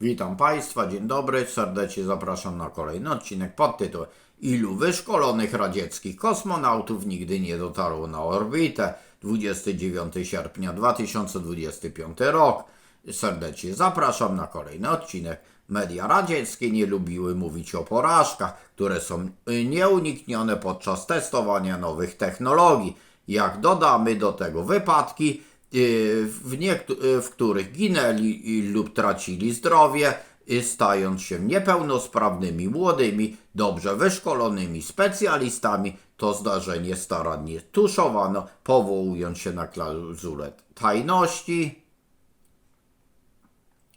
Witam Państwa, dzień dobry, serdecznie zapraszam na kolejny odcinek pod tytułem Ilu wyszkolonych radzieckich kosmonautów nigdy nie dotarło na orbitę? 29 sierpnia 2025 rok. Serdecznie zapraszam na kolejny odcinek. Media radzieckie nie lubiły mówić o porażkach, które są nieuniknione podczas testowania nowych technologii. Jak dodamy do tego wypadki, w, niektó- y, w których ginęli lub tracili zdrowie, y, stając się niepełnosprawnymi, młodymi, dobrze wyszkolonymi specjalistami, to zdarzenie starannie tuszowano, powołując się na klauzulę tajności.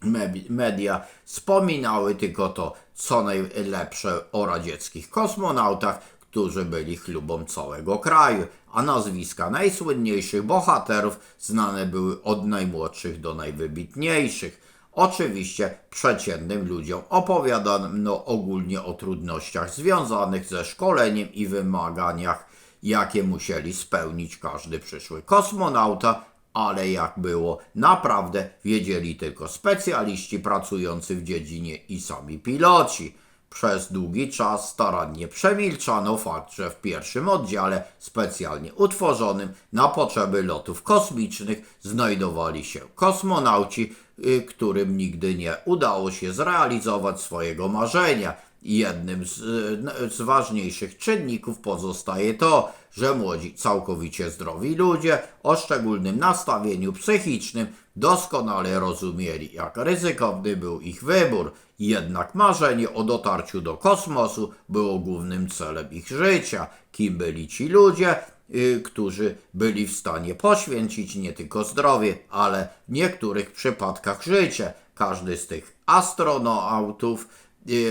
Me- Media wspominały tylko to, co najlepsze o radzieckich kosmonautach, którzy byli chlubą całego kraju, a nazwiska najsłynniejszych bohaterów znane były od najmłodszych do najwybitniejszych. Oczywiście przeciętnym ludziom opowiadano ogólnie o trudnościach związanych ze szkoleniem i wymaganiach, jakie musieli spełnić każdy przyszły kosmonauta, ale jak było naprawdę wiedzieli tylko specjaliści pracujący w dziedzinie i sami piloci. Przez długi czas starannie przemilczano fakt, że w pierwszym oddziale specjalnie utworzonym na potrzeby lotów kosmicznych znajdowali się kosmonauci, y, którym nigdy nie udało się zrealizować swojego marzenia. Jednym z, y, z ważniejszych czynników pozostaje to, że młodzi, całkowicie zdrowi ludzie o szczególnym nastawieniu psychicznym doskonale rozumieli, jak ryzykowny był ich wybór. Jednak marzenie o dotarciu do kosmosu było głównym celem ich życia. Kim byli ci ludzie, y, którzy byli w stanie poświęcić nie tylko zdrowie, ale w niektórych przypadkach życie. Każdy z tych astronautów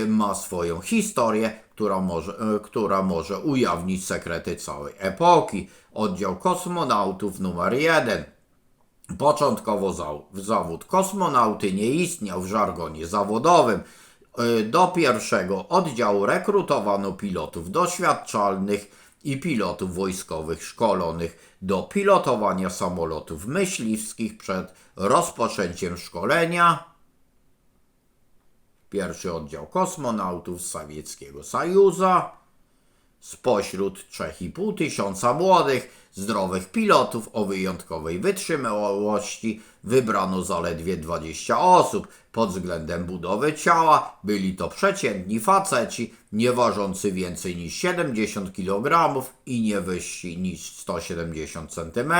ma swoją historię, która może, y, która może ujawnić sekrety całej epoki. Oddział kosmonautów numer jeden. Początkowo za- zawód kosmonauty nie istniał w żargonie zawodowym. Y, Do pierwszego oddziału rekrutowano pilotów doświadczalnych i pilotów wojskowych szkolonych do pilotowania samolotów myśliwskich przed rozpoczęciem szkolenia. Pierwszy oddział kosmonautów z Sowieckiego Sojuza. Spośród 3,5 tysiąca młodych, zdrowych pilotów o wyjątkowej wytrzymałości wybrano zaledwie 20 osób. Pod względem budowy ciała byli to przeciętni faceci, nie ważący więcej niż 70 kg i nie wyżsi niż 170 cm.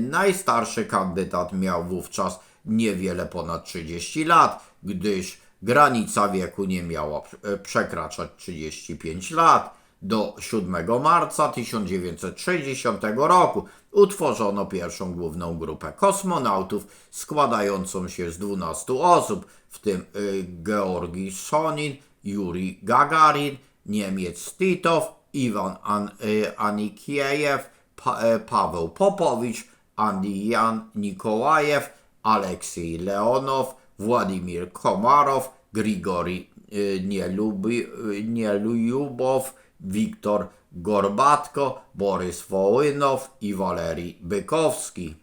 Najstarszy kandydat miał wówczas niewiele ponad 30 lat, gdyż granica wieku nie miała e, przekraczać 35 lat. Do 7 marca 1960 roku utworzono pierwszą główną grupę kosmonautów składającą się z 12 osób, w tym y, Georgi Sonin, Yuri Gagarin, Niemiec Titow, Iwan An, y, Anikiejew, pa, e, Paweł Popowicz, Andijan Nikołajew, Aleksiej Leonow, Władimir Komarow, Grigori y, Nielubi, y, Nielujubow, Wiktor Gorbatko, Borys Wołynow i Walerii Bykowski.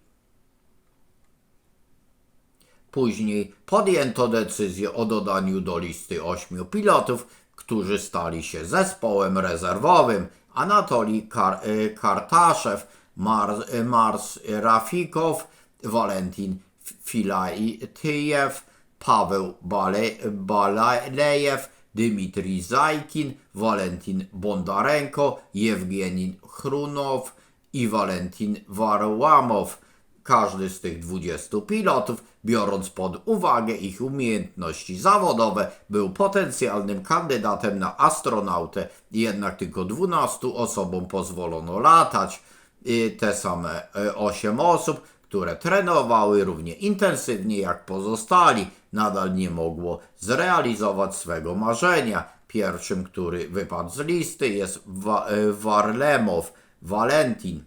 Później podjęto decyzję o dodaniu do listy ośmiu pilotów, którzy stali się zespołem rezerwowym. Anatolij Kar- y, Kartaszew, Mar- y, Mars Rafikow, Walentin Filatyjew, Paweł Bale- Balejew, Dmitrij Zajkin, Walentin Bondarenko, Jewgenin Chrunow i Walentin Warłamow. Każdy z tych 20 pilotów, biorąc pod uwagę ich umiejętności zawodowe, był potencjalnym kandydatem na astronautę, jednak tylko 12 osobom pozwolono latać. I te same 8 osób, które trenowały równie intensywnie jak pozostali, nadal nie mogło zrealizować swego marzenia. Pierwszym, który wypadł z listy jest e, Warlemow, Walentin.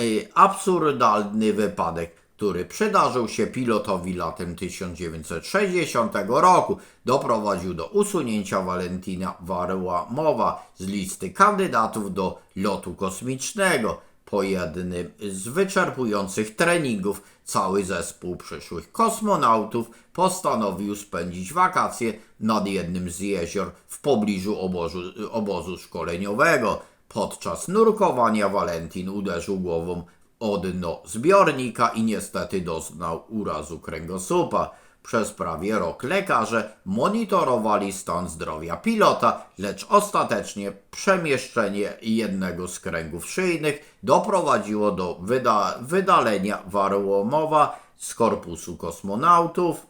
Y, absurdalny wypadek, który przydarzył się pilotowi latem 1960 roku, doprowadził do usunięcia Walentina Warłamowa z listy kandydatów do lotu kosmicznego. Po jednym z wyczerpujących treningów cały zespół przyszłych kosmonautów postanowił spędzić wakacje nad jednym z jezior w pobliżu obozu, obozu szkoleniowego. Podczas nurkowania Valentin uderzył głową o dno zbiornika i niestety doznał urazu kręgosłupa. Przez prawie rok lekarze monitorowali stan zdrowia pilota, lecz ostatecznie przemieszczenie jednego z kręgów szyjnych doprowadziło do wyda wydalenia Warłomowa z korpusu kosmonautów.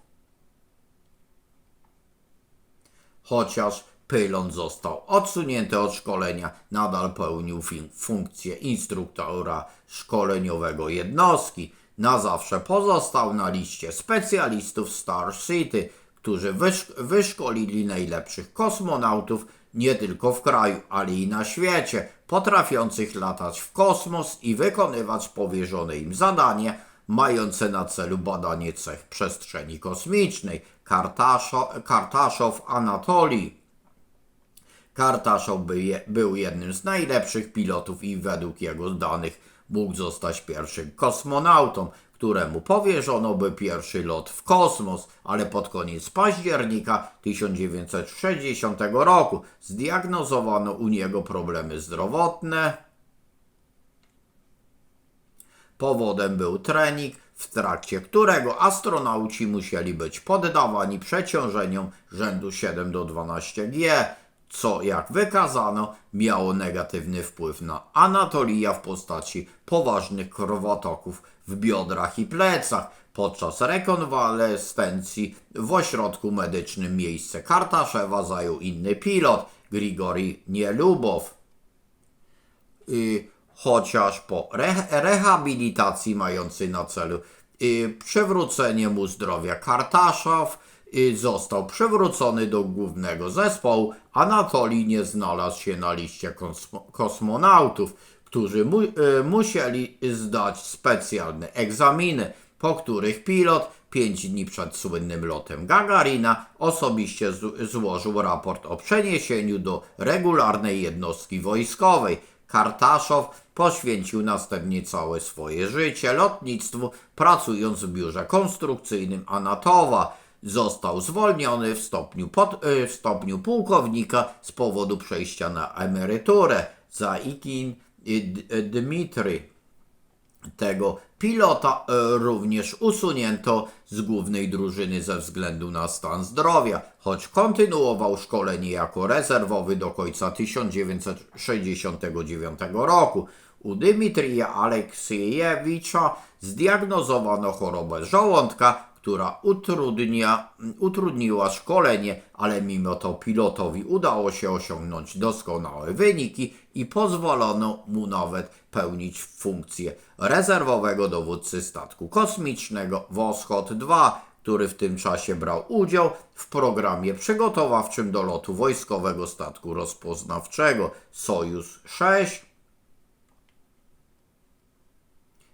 Chociaż pylon został odsunięty od szkolenia, nadal pełnił funkcję instruktora szkoleniowego jednostki. Na zawsze pozostał na liście specjalistów Star City, którzy wysz- wyszkolili najlepszych kosmonautów nie tylko w kraju, ale i na świecie, potrafiących latać w kosmos i wykonywać powierzone im zadanie, mające na celu badanie cech przestrzeni kosmicznej. Kartaszo- Kartaszow Anatolii. Kartaszow by był jednym z najlepszych pilotów i według jego danych mógł zostać pierwszym kosmonautą, któremu powierzono by pierwszy lot w kosmos, ale pod koniec października 1960 roku zdiagnozowano u niego problemy zdrowotne. Powodem był trening, w trakcie którego astronauci musieli być poddawani przeciążeniom rzędu 7 do 12 G, co jak wykazano miało negatywny wpływ na Anatolija w postaci poważnych krwotoków w biodrach i plecach. Podczas rekonwalescencji w ośrodku medycznym miejsce Kartaszewa zajął inny pilot, Grigori Nielubow y, chociaż po re rehabilitacji mającej na celu y, przywrócenie mu zdrowia Kartaszow został przywrócony do głównego zespołu, Anatolii nie znalazł się na liście kosmo kosmonautów, którzy mu y, musieli zdać specjalne egzaminy, po których pilot pięć dni przed słynnym lotem Gagarina osobiście złożył raport o przeniesieniu do regularnej jednostki wojskowej. Kartaszow poświęcił następnie całe swoje życie lotnictwu, pracując w biurze konstrukcyjnym Anatowa. Został zwolniony w stopniu, pod, y, w stopniu pułkownika z powodu przejścia na emeryturę. Zaikin D- Dmitry tego pilota e, również usunięto z głównej drużyny ze względu na stan zdrowia, choć kontynuował szkolenie jako rezerwowy do końca 1969 roku. U Dmitrija Aleksiejewicza zdiagnozowano chorobę żołądka, która utrudnia, utrudniła szkolenie, ale mimo to pilotowi udało się osiągnąć doskonałe wyniki i pozwolono mu nawet pełnić funkcję rezerwowego dowódcy statku kosmicznego Woschod 2, który w tym czasie brał udział w programie przygotowawczym do lotu wojskowego statku rozpoznawczego Sojus 6.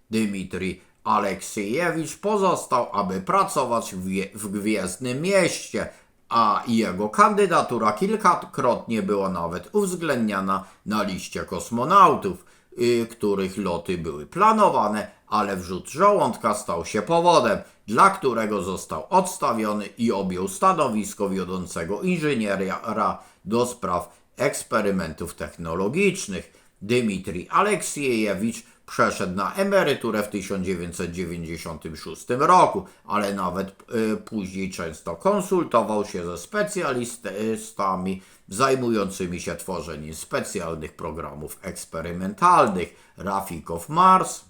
Dmitrij Aleksiejewicz pozostał, aby pracować w, w Gwiezdnym Mieście, a jego kandydatura kilkakrotnie była nawet uwzględniana na liście kosmonautów, y, których loty były planowane, ale wrzut żołądka stał się powodem, dla którego został odstawiony i objął stanowisko wiodącego inżyniera do spraw eksperymentów technologicznych. Dmitrij Aleksiejewicz przeszedł na emeryturę w 1996 roku, ale nawet y, później często konsultował się ze specjalistami zajmującymi się tworzeniem specjalnych programów eksperymentalnych. Rafikow Mars.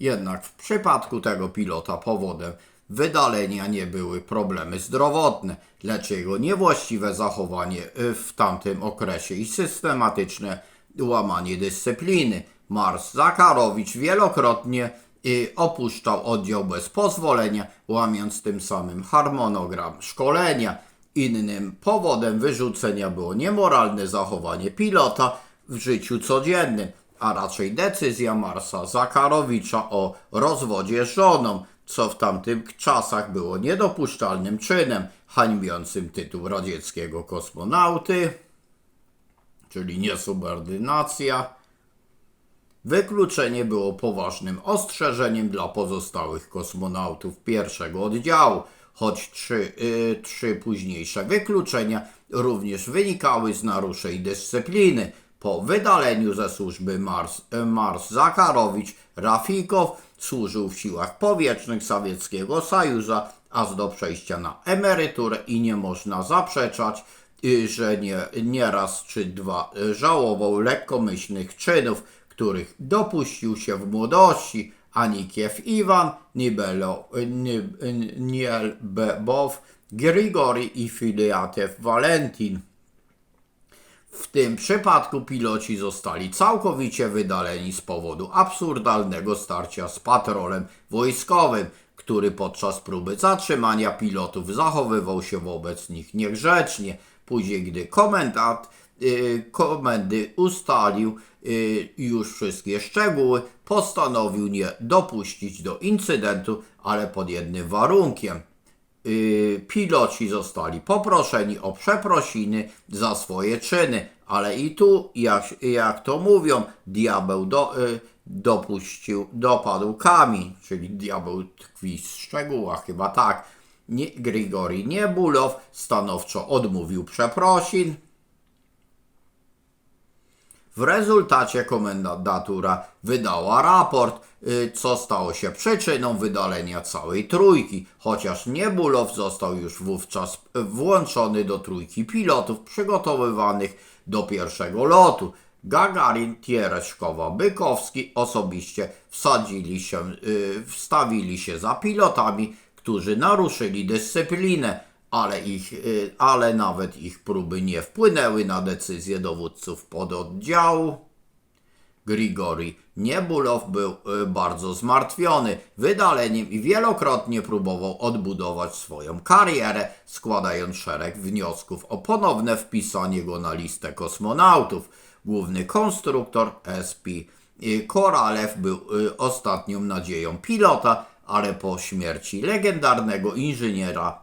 Jednak w przypadku tego pilota powodem wydalenia nie były problemy zdrowotne, lecz jego niewłaściwe zachowanie y, w tamtym okresie i systematyczne łamanie dyscypliny. Mars Zakarowicz wielokrotnie y, opuszczał oddział bez pozwolenia, łamiąc tym samym harmonogram szkolenia. Innym powodem wyrzucenia było niemoralne zachowanie pilota w życiu codziennym, a raczej decyzja Marsa Zakarowicza o rozwodzie z żoną, co w tamtych czasach było niedopuszczalnym czynem, hańbiącym tytuł radzieckiego kosmonauty. Czyli niesubordynacja. Wykluczenie było poważnym ostrzeżeniem dla pozostałych kosmonautów pierwszego oddziału, choć trzy, y, trzy późniejsze wykluczenia również wynikały z naruszeń dyscypliny. Po wydaleniu ze służby Mars, y, Mars Zakarowicz Rafikow służył w siłach powietrznych Sowieckiego Sojuzu, aż do przejścia na emeryturę i nie można zaprzeczać, że nie, nie raz czy dwa żałował lekkomyślnych czynów, których dopuścił się w młodości Anikiew Iwan, Nibelo, Ni- Nielbebow, Grigori i Filiatew Walentin. W tym przypadku piloci zostali całkowicie wydaleni z powodu absurdalnego starcia z patrolem wojskowym, który podczas próby zatrzymania pilotów zachowywał się wobec nich niegrzecznie. Później, gdy komendant y, komendy ustalił y, już wszystkie szczegóły, postanowił nie dopuścić do incydentu, ale pod jednym warunkiem y, piloci zostali poproszeni o przeprosiny za swoje czyny, ale i tu, jak, jak to mówią, diabeł do, dopuścił, dopadł kamień, czyli diabeł tkwi w szczegółach, chyba tak. Nie, Grigori Niebulow stanowczo odmówił przeprosin. W rezultacie komendatura wydała raport, y, co stało się przyczyną wydalenia całej trójki, chociaż Niebulow został już wówczas y, włączony do trójki pilotów przygotowywanych do pierwszego lotu. Gagarin, Tiereszkowa, Bykowski osobiście wsadzili się, y, wstawili się za pilotami, którzy naruszyli dyscyplinę, ale, ich, y, ale nawet ich próby nie wpłynęły na decyzję dowódców pododdziału. Grigori Niebulow był y, bardzo zmartwiony wydaleniem i wielokrotnie próbował odbudować swoją karierę, składając szereg wniosków o ponowne wpisanie go na listę kosmonautów. Główny konstruktor SP y, Koralew był ostatnią nadzieją pilota, ale po śmierci legendarnego inżyniera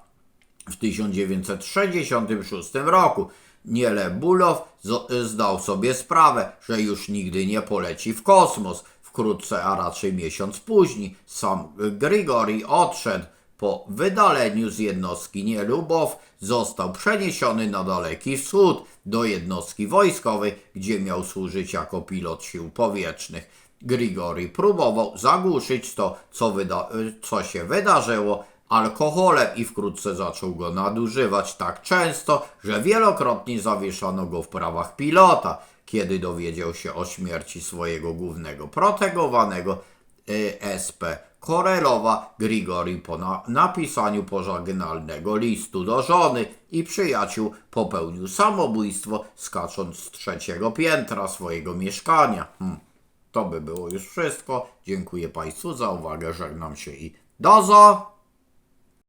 w 1966 roku Niele Bulow zdał sobie sprawę, że już nigdy nie poleci w kosmos. Wkrótce, a raczej miesiąc później, sam Grigori odszedł. Po wydaleniu z jednostki Nielubow został przeniesiony na Daleki Wschód do jednostki wojskowej, gdzie miał służyć jako pilot sił powietrznych. Grigori próbował zagłuszyć to, co, wyda- co się wydarzyło, alkoholem i wkrótce zaczął go nadużywać tak często, że wielokrotnie zawieszano go w prawach pilota. Kiedy dowiedział się o śmierci swojego głównego protegowanego y, SP Korelowa, Grigori po na- napisaniu pożegnalnego listu do żony i przyjaciół popełnił samobójstwo skacząc z trzeciego piętra swojego mieszkania. Hmm. To by było już wszystko. Dziękuję Państwu za uwagę, żegnam się i dozo!